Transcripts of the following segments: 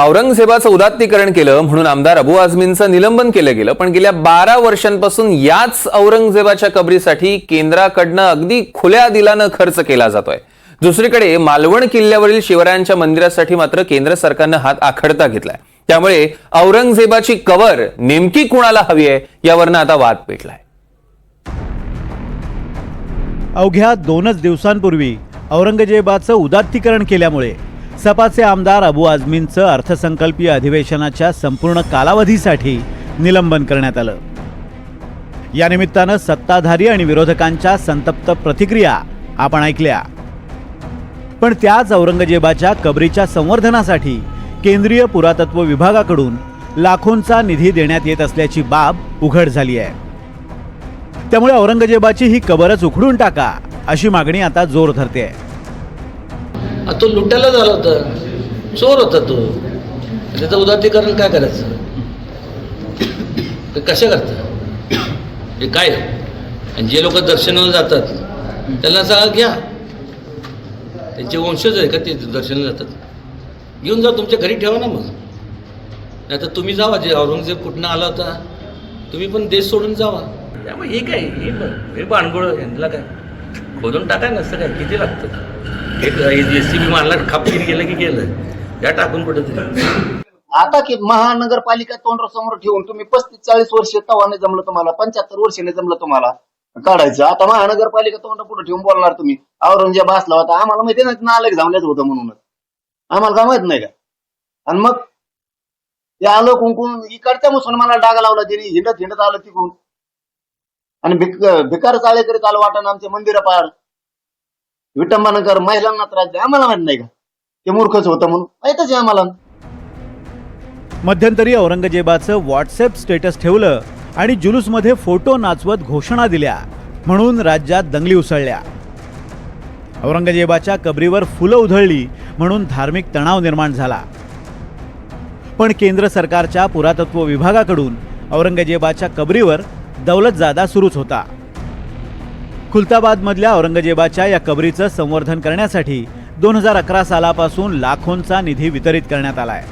औरंगजेबाचं उदात्तीकरण केलं म्हणून आमदार अबू आझमींचं निलंबन केलं गेलं. पण गेल्या बारा वर्षांपासून याच औरंगजेबाच्या कबरीसाठी केंद्राकडनं अगदी खुल्या दिलानं खर्च केला जातोय. दुसरीकडे मालवण किल्ल्यावरील शिवरायांच्या मंदिरासाठी मात्र केंद्र सरकारनं हात आखडता घेतलाय. त्यामुळे औरंगजेबाची कवर नेमकी कुणाला हवी आहे यावरनं आता वाद पेटलाय. अवघ्या दोनच दिवसांपूर्वी औरंगजेबाचं उदात्तीकरण केल्यामुळे सपाचे आमदार अबू आझमींचं अर्थसंकल्पीय अधिवेशनाच्या संपूर्ण कालावधीसाठी निलंबन करण्यात आलं. या निमित्तानं सत्ताधारी आणि विरोधकांच्या संतप्त प्रतिक्रिया आपण ऐकल्या. पण त्याच औरंगजेबाच्या कबरीच्या संवर्धनासाठी केंद्रीय पुरातत्व विभागाकडून लाखोंचा निधी देण्यात येत असल्याची बाब उघड झाली आहे. त्यामुळे औरंगजेबाची ही कबरच उखडून टाका अशी मागणी आता जोर धरते आहे तो लुटायला झाला होता. चोर होता तो. त्याचं उदातीकरण काय करायचं? ते कशा करता हे काय? आणि जे लोक दर्शनाला जातात त्यांना सांगा घ्या. त्यांचे वंशज आहे का ते दर्शनाला जातात? घेऊन जा तुमच्या घरी ठेवा ना मग. नाही तर तुम्ही जावा जे औरंगजेब कुठनं आला होता तुम्ही पण देश सोडून जावा. त्यामुळे हे काय? हे ब- हे बाणगोळ यांना काय? खोदून टाकाय नसतं काय? किती लागतं? एक एस टी बी मारला खापकीन गेलं की गेलं त्या टाकून पडत आता की महानगरपालिका तोंडासमोर ठेवून तुम्ही पस्तीस चाळीस वर्ष तवा नाही जमलं तुम्हाला पंच्याहत्तर वर्ष नाही जमलं तुम्हाला काढायचं. आता महानगरपालिका तोंडा पुढे ठेवून बोलणार तुम्ही. औरंगजेब असला होता आम्हाला माहिती नाही नालक झामल्याच होतं म्हणूनच. आम्हाला काय माहीत नाही का? आणि मग ते आलं कुंकून इकडच्या मुसलमानाला डागा लावला तिने हिंडत हिंडत आलं तिकडून. आणि भिक भिकार चाळे करीत आलं वाटण आमचे मंदिर पार विटंबनकर महिलांना त्रास द्या. आम्हाला माहीत नाही का? ते मूर्खच होतं म्हणून. माहितच आहे आम्हाला. मध्यंतरी औरंगजेबाचं व्हॉट्सअप स्टेटस ठेवलं आणि जुलूसमध्ये फोटो नाचवत घोषणा दिल्या. म्हणून राज्यात दंगली उसळल्या. औरंगजेबाच्या कबरीवर फुलं उधळली म्हणून धार्मिक तणाव निर्माण झाला. पण केंद्र सरकारच्या पुरातत्व विभागाकडून औरंगजेबाच्या कबरीवर दौलतजादा सुरूच होता. खुलताबादमधल्या औरंगजेबाच्या या कबरीचं संवर्धन करण्यासाठी दोन हजार अकरा सालापासून लाखोंचा निधी वितरित करण्यात आलाय.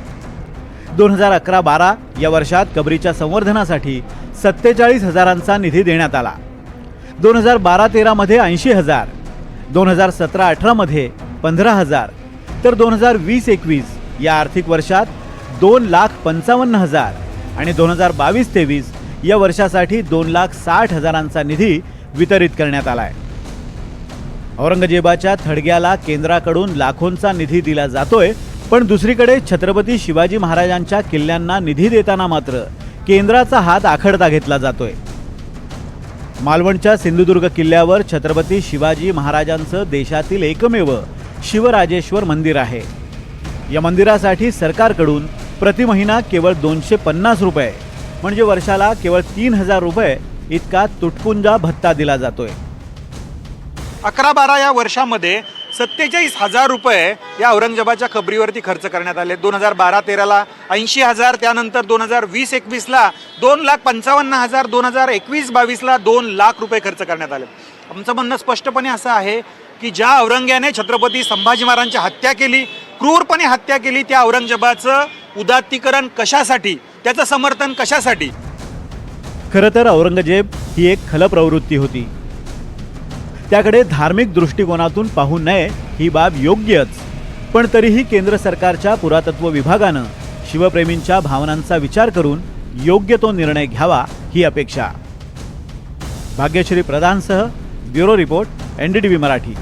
दोन हजार अकरा बारा या वर्षात कबरीच्या संवर्धनासाठी सत्तेचाळीस हजारांचा निधी देण्यात आला. दोन हजार बारा तेरामध्ये ऐंशी हजार दोन हजार सतरा अठरामध्ये पंधरा हजार तर दोन हजार वीस एकवीस या आर्थिक वर्षात दोन लाख पंचावन्न हजार आणि दोन हजार बावीस तेवीस या वर्षासाठी दोन लाख साठ हजारांचा निधी वितरित करण्यात आला आहे औरंगजेबाच्या थडग्याला केंद्राकडून लाखोंचा निधी दिला जातोय पण दुसरीकडे छत्रपती शिवाजी महाराजांच्या किल्ल्यांना निधी देताना मात्र केंद्राचा हात आखडता घेतला जातोय. मालवणच्या सिंधुदुर्ग किल्ल्यावर छत्रपती शिवाजी महाराजांचं देशातील एकमेव शिवराजेश्वर मंदिर आहे. या मंदिरासाठी सरकारकडून प्रति महिना केवळ दोनशे पन्नास रुपये म्हणजे वर्षाला केवळ तीन हजार रुपये इतका तुटपुंजा भत्ता दिला जातोय. अकरा बारा या वर्षामध्ये सत्तेचाळीस हजार रुपये या औरंगजेबाच्या खबरीवरती खर्च करण्यात आले. दोन हजार बारा तेराला ऐंशी हजार त्यानंतर दोन हजार वीस एकवीसला दोन लाख पंचावन्न हजार दोन हजार एकवीस बावीसला दोन लाख रुपये खर्च करण्यात आले. आमचं म्हणणं स्पष्टपणे असं आहे की ज्या औरंग्याने छत्रपती संभाजी महाराजांची हत्या केली क्रूरपणे हत्या केली त्या औरंगजेबाचं उदात्तीकरण कशासाठी त्याचं समर्थन कशासाठी खरं तर औरंगजेब ही एक खल प्रवृत्ती होती. त्याकडे धार्मिक दृष्टिकोनातून पाहू नये ही बाब योग्यच. पण तरीही केंद्र सरकारच्या पुरातत्व विभागानं शिवप्रेमींच्या भावनांचा विचार करून योग्य तो निर्णय घ्यावा ही अपेक्षा. Bhagyashree प्रधानसह bureau report N D Marathi.